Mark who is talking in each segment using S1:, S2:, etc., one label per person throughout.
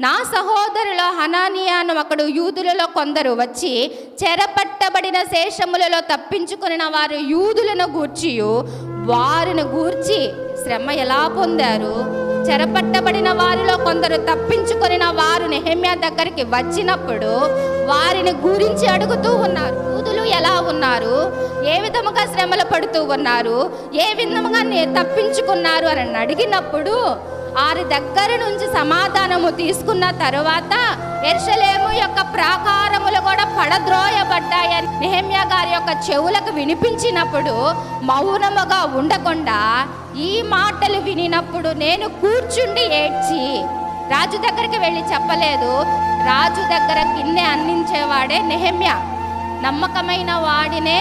S1: నా సహోదరుల హనానియాను ఒకడు యూదులలో కొందరు వచ్చి చెరపట్టబడిన శేషములలో తప్పించుకున్న వారు యూదులను గూర్చియు. వారిని గూర్చి శ్రమ ఎలా పొందారు? చెరపట్టబడిన వారిలో కొందరు తప్పించుకున్న వారు నెహమ్యా దగ్గరికి వచ్చినప్పుడు వారిని గురించి అడుగుతూ ఉన్నారు. యూదులు ఎలా ఉన్నారు? ఏ విధముగా శ్రమలు పడుతూ ఉన్నారు? ఏ విధముగా తప్పించుకున్నారు? అని అడిగినప్పుడు వారి దగ్గర నుంచి సమాధానము తీసుకున్న తరువాత ఎర్షలేము యొక్క ప్రాకారములు కూడా పడద్రోయబడ్డాయని నెహమ్యా గారి యొక్క చెవులకు వినిపించినప్పుడు మౌనముగా ఉండకుండా ఈ మాటలు వినినప్పుడు నేను కూర్చుండి ఏడ్చి రాజు దగ్గరికి వెళ్ళి చెప్పలేదు. రాజు దగ్గర గిన్నె అందించేవాడే నెహమ్య. నమ్మకమైన వాడినే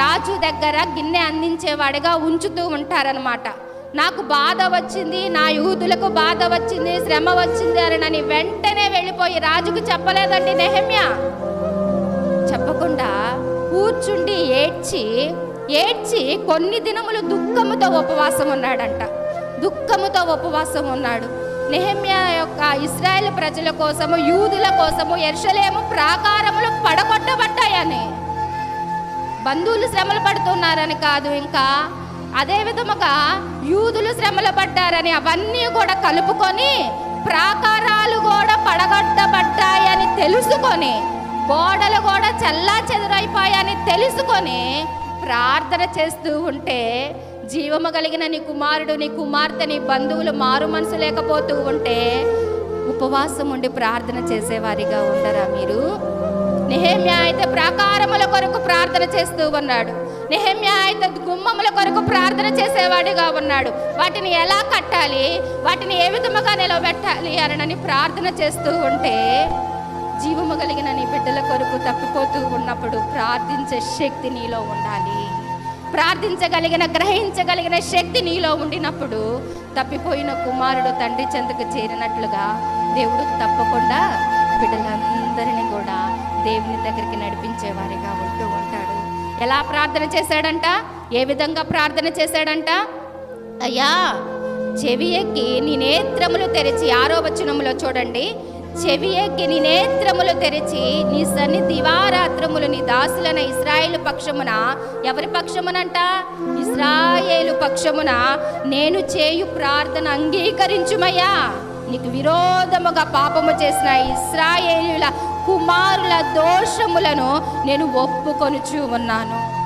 S1: రాజు దగ్గర గిన్నె అందించేవాడిగా ఉంచుతూ ఉంటారనమాట నాకు బాధ వచ్చింది నా యూదులకు బాధ వచ్చింది శ్రమ వచ్చింది అని నన్ను వెంటనే వెళ్ళిపోయి రాజుకు చెప్పలేదండి నెహమ్య. చెప్పకుండా కూర్చుండి ఏడ్చి ఏడ్చి కొన్ని దినములు దుఃఖముతో ఉపవాసం ఉన్నాడంట. దుఃఖముతో ఉపవాసం ఉన్నాడు. నెహమ్య యొక్క ఇస్రాయేల్ ప్రజల కోసము యూదుల కోసము ఎర్షలేము ప్రాకారములు పడగొట్టబడ్డాయని. బంధువులు శ్రమలు పడుతున్నారని కాదు ఇంకా అదే విధముగా యూదులు శ్రమలు పడ్డారని అవన్నీ కూడా కలుపుకొని ప్రాకారాలు కూడా పడగొట్టబడ్డాయని తెలుసుకొని గోడలు కూడా చల్లా చెదురైపోయాయని తెలుసుకొని ప్రార్థన చేస్తూ ఉంటే జీవము కలిగిన నీ కుమారుడు నీ కుమార్తె నీ బంధువులు మారు మనసు లేకపోతూ ఉంటే ఉపవాసం ఉండి ప్రార్థన చేసేవారిగా ఉండరా మీరు? నిహేమ్య అయితే ప్రాకారముల కొరకు ప్రార్థన చేస్తూ ఉన్నాడు. నెహమ్యా అయితే గుమ్మముల కొరకు ప్రార్థన చేసేవాడిగా ఉన్నాడు. వాటిని ఎలా కట్టాలి? వాటిని ఏ విధముగా నిలబెట్టాలి అనని ప్రార్థన చేస్తూ ఉంటే జీవము కలిగిన నీ బిడ్డల కొరకు తప్పిపోతూ ఉన్నప్పుడు ప్రార్థించే శక్తి నీలో ఉండాలి. ప్రార్థించగలిగిన గ్రహించగలిగిన శక్తి నీలో ఉండినప్పుడు తప్పిపోయిన కుమారుడు తండ్రి చెంతకు చేరినట్లుగా దేవుడు తప్పకుండా బిడ్డలందరినీ కూడా దేవుని దగ్గరికి నడిపించేవారిగా ఉంటూ ఉంటాడు. ఎలా ప్రార్థన చేశాడంట? ఏ విధంగా ప్రార్థన చేశాడంట? అయ్యా చెవి ఎక్కి నీ నేత్రములు తెరిచి ఆరో వచనములో చూడండి. చెవి ఎక్కి నీ నేత్రములు తెరిచి నీ సన్ని దివారాత్రములు నీ దాసులైన ఇస్రాయేలు పక్షమున ఎవరి పక్షమునంట? ఇస్రాయేలు పక్షమున నేను చేయు ప్రార్థన అంగీకరించుమయ్యా. నీకు విరోధముగా పాపము చేసిన ఇస్రాయేలుల కుమారుల దోషములను నేను ఒప్పుకొనుచూ ఉన్నాను.